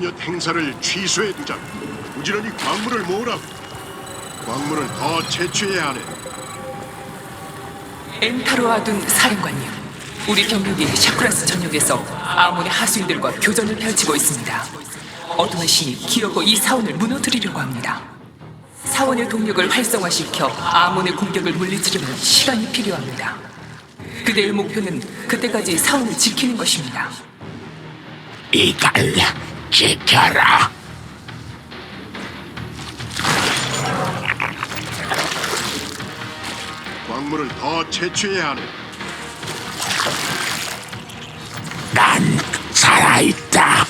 몇몇 행사를 취소해 두자. 부지런히 광물을 모으라고. 광물을 더 채취해야 하네. 엔타로아둔 사령관님, 우리 병력이 샤크라스 전역에서 아몬의 하수인들과 교전을 펼치고 있습니다. 어둠의 신이 기어고 이 사원을 무너뜨리려고 합니다. 사원의 동력을 활성화시켜 아몬의 공격을 물리치려면 시간이 필요합니다. 그대의 목표는 그때까지 사원을 지키는 것입니다. 이걸 지켜라. 광물을 더 채취해야 하네. 난 살아있다.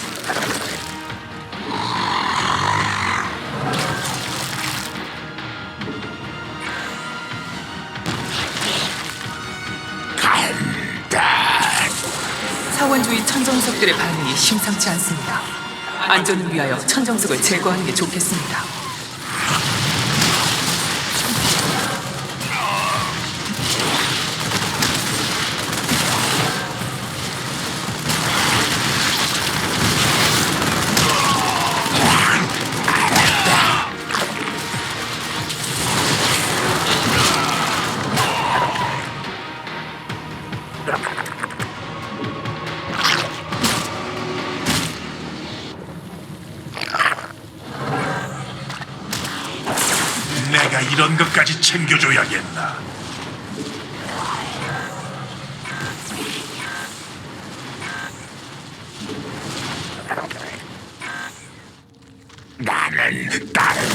간다. 사원주의 천정석들의 반응이 심상치 않습니다. 안전을 위하여 천정석을 제거하는 게 좋겠습니다. 챙겨줘야겠나? 나는 다른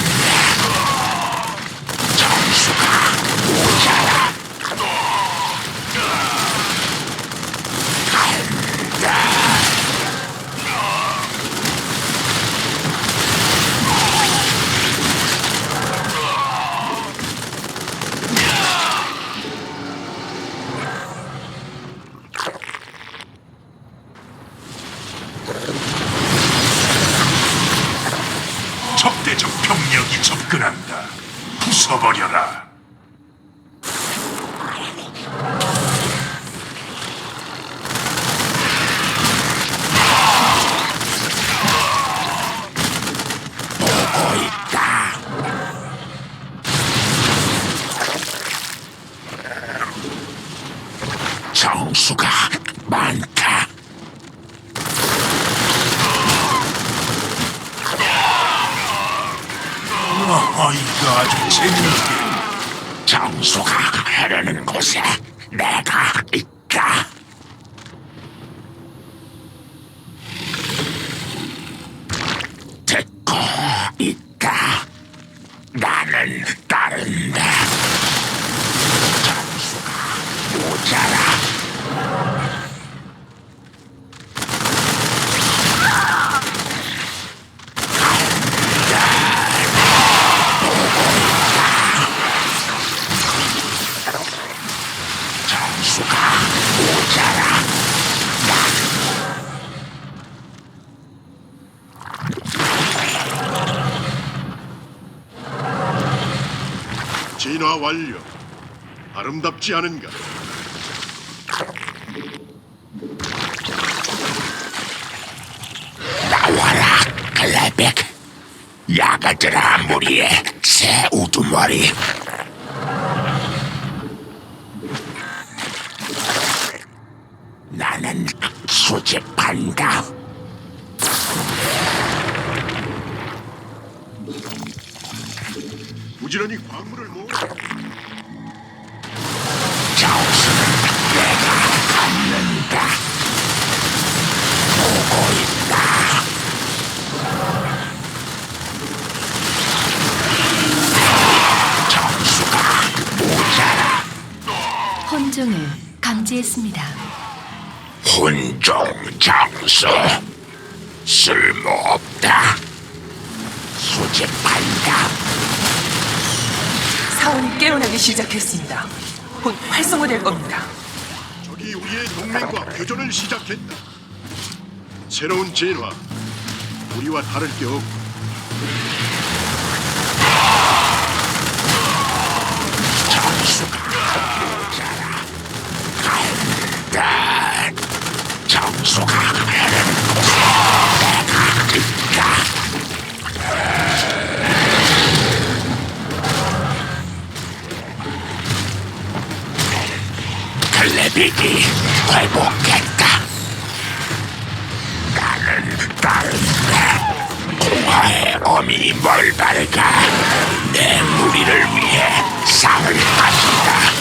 접근한다. 부숴버려라. 진화 완료. 아름답지 않은가? 나와라, 클레백. 야가들아 무리에 새 우두머리. 나는 수집한다. 부지런히 광물을 모으 감지했습니다. 혼종 장수 쓸모없다. 수집한다. 사원이 깨어나기 시작했습니다. 곧 활성화될 겁니다. 적이 우리의 동맹과 교전을 시작했다. 새로운 진화. 우리와 다를 게 없고 클레비기 회복했다. 나는 다른데 공화의 어미 멀바르가 내 무리를 위해 상을 받는다.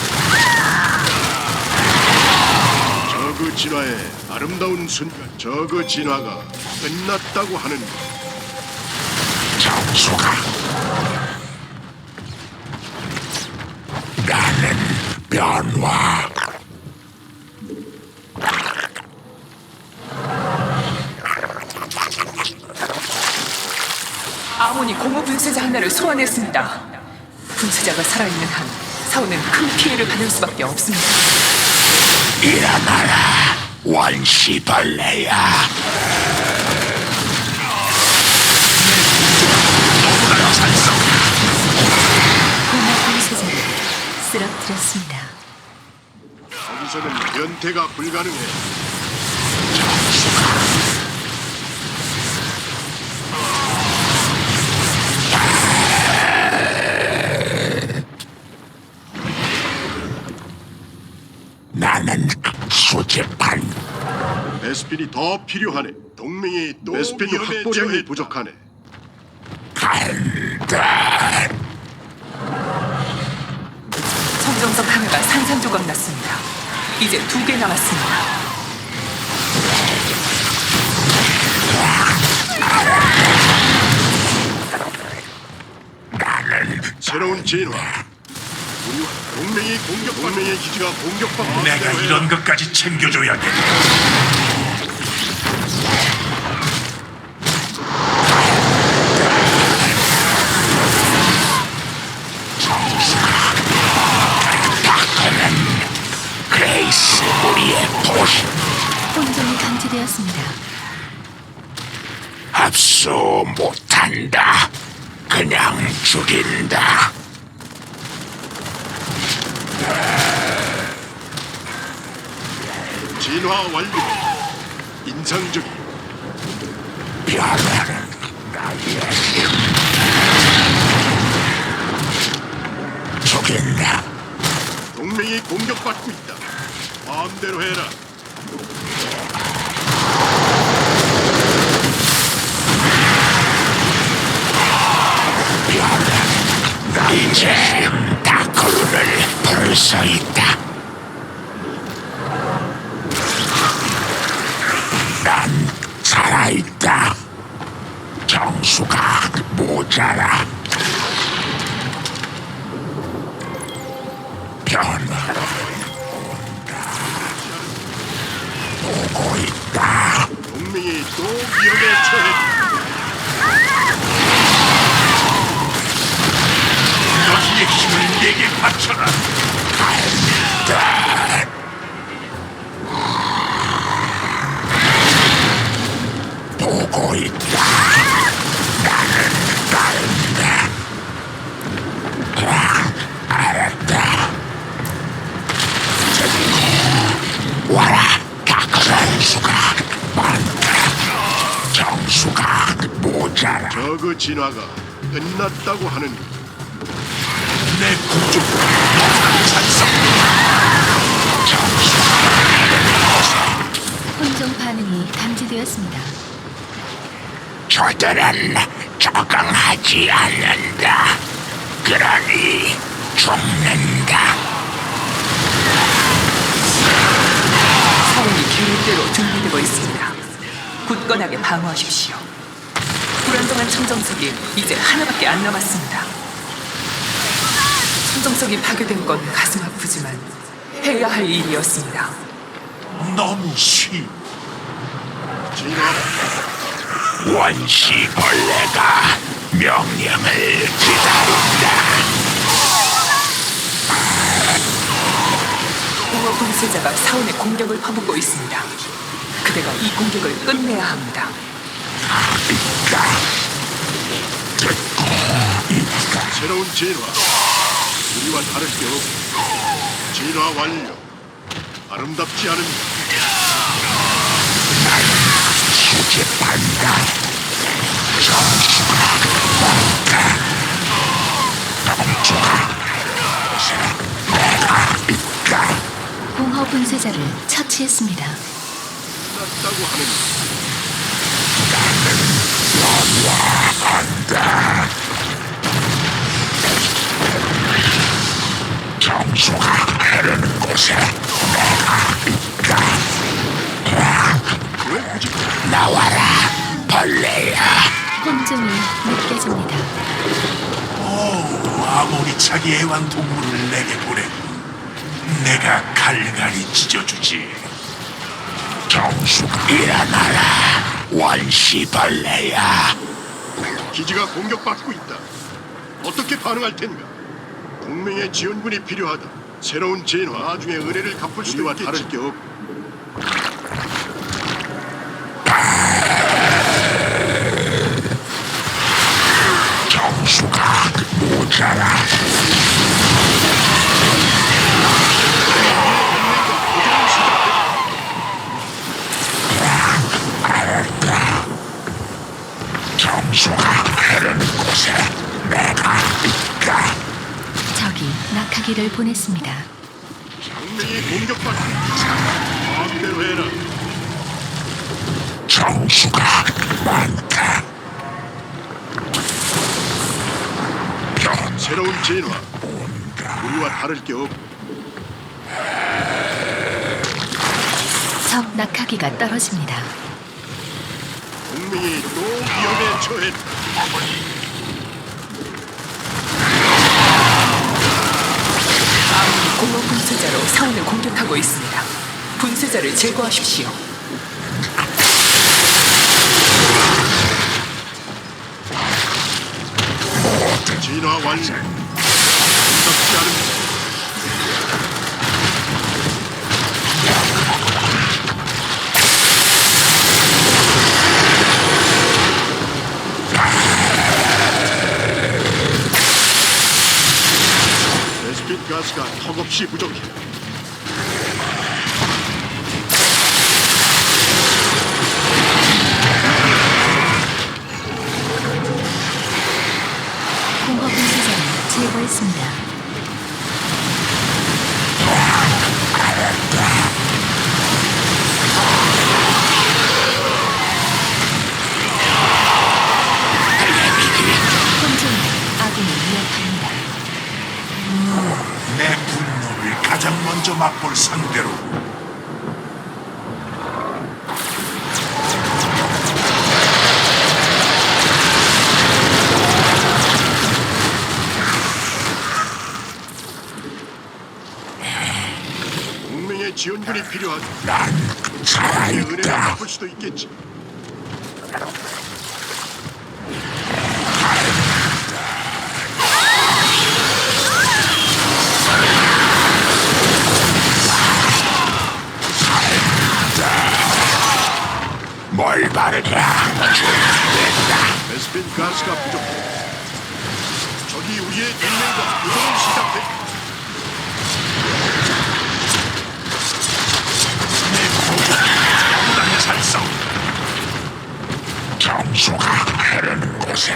진화의 아름다운 순간 저그 진화가 끝났다고 하는 정수가 나는 변화 아몬이 공허 분쇄자 하나를 소환했습니다. 분쇄자가 살아있는 한 사원은 큰 피해를 받을 수밖에 없습니다. 일어나라 원시벌레야 쓰러뜨렸습니다. 여기서는 변태가 불가능해 나 더 필요하네 동맹이 또 베스핀 확보량이 부족하네 간다 청정석 하나가 산산조각 났습니다. 이제 두 개 남았습니다. 새로운 진화 동맹이 공격 동맹의 기지가 공격받고 내가. 이런 것까지 챙겨줘야겠 되었습니다. 합수 못한다. 그냥 죽인다. 진화 완료. 인상적인 변화는 나의 힘 죽인다. 동맹이 공격받고 있다. 마음대로 해라 나 이제 다크루를 부를 수 있다. 보고 있다. 나는 따른다. 아, 알았다. 와라, 다크란 수가 많다. 정수가 모자라. 저그 진화가 끝났다고 하는 내 구조. 혼종 반응이 감지되었습니다. 저들은 적응하지 않는다. 그러니 죽는다. 사원이 계획대로 준비되고 있습니다. 굳건하게 방어하십시오. 불안정한 청정석이 이제 하나밖에 안 남았습니다. 청정석이 파괴된 건 가슴 아프지만 해야 할 일이었습니다. 너무 쉬. 진화 원시벌레가 명령을 기다린다. 공허 분쇄자가 사원의 공격을 퍼붓고 있습니다. 그대가 이 공격을 끝내야 합니다. 있다. 새로운 진화 우리와 다를 게 없고 진화 완료 아름답지 않은 수집한다. 정수가 많다. 정수가 내가 있다. 공허 분쇄자를 처치했습니다. 끝났다고 하는 정수가 흐르는 곳에 내가 있다. 나와라, 벌레야. 혼종이 느껴집니다. 오, 아무리 자기 애완 동물을 내게 보냈고 내가 갈갈이 찢어주지. 정수가 일어나라, 원시벌레야. 기지가 공격받고 있다. 어떻게 반응할 텐가? 동맹의 지원군이 필요하다. 새로운 진화 나중에 은혜를 갚을 수도 있겠지. 다를 게 없. 새로운 진화. 우리와 다를 게 없. 적 낙하기가 떨어집니다. 동맹이 또 위험에 처했다. 공허 분쇄자로 사원을 공격하고 있습니다. 분쇄자를 제거하십시오. 진화 완료. 무섭지 않은 가스가 턱없이 부족 먼저 맛볼 상대로 동맹의 지원군이 필요하다. 난의 은혜를 살아있다. 갚을 수도 있겠지. 뭘 바르냐? 준비됐다. 베스핀 가스가 부족해. 적이 우리의 동맹과 교전을 시작했다. 난잘 싸운다. 정수가 흐르는 곳에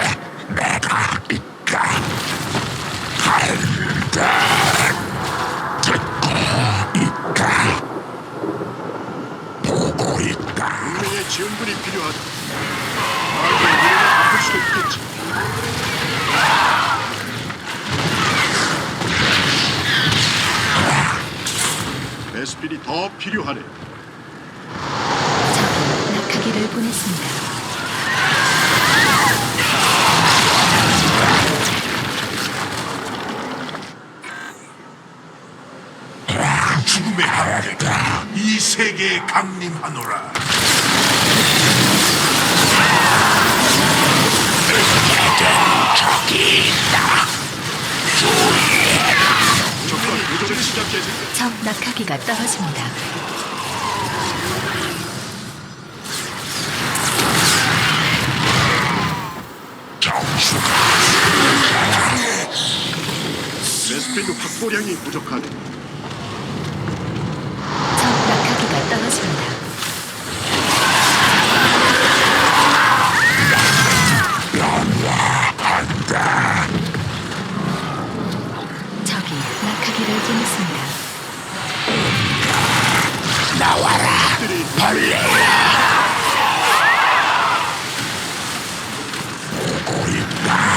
내가 있다. 간다. 지원군이 필요하다. 나에게 은혜를 갚을 수도 있겠지. 베스핀이 더 필요하네. 적이 낙하기를 보냈습니다. 죽음의 함대가 이 세계에 강림하노라. 낙하기가 떨어집니다. 베스핀 확보량이 부족하네. 적 낙하기가 떨어집니다. Ahorita.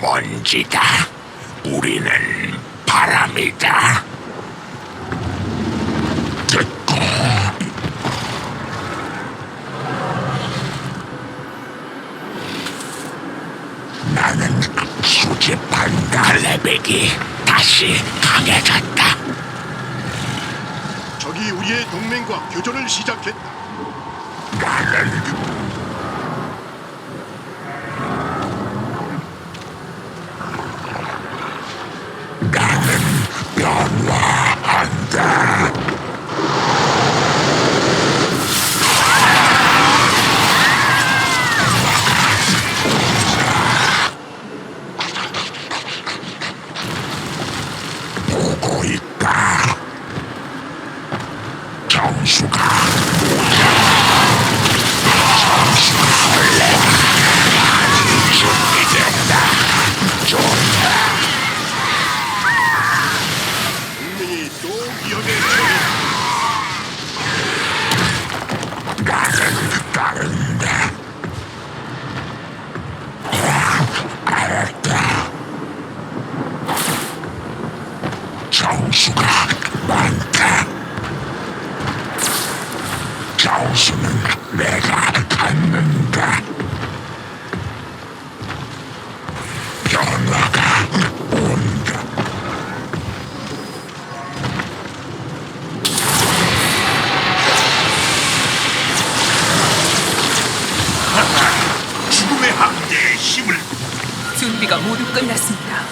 먼지다. 우리는 바람이다. 나는 수집한 갈래백이 다시 강해졌다. 적이 우리의 동맹과 교전을 시작했다. 나는 준비가 모두 끝났습니다.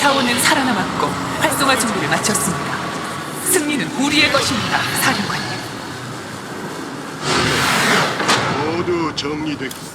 사원은 살아남았고 활성화 준비를 마쳤습니다. 승리는 우리의 것입니다, 사령관님. 모두 정리됐고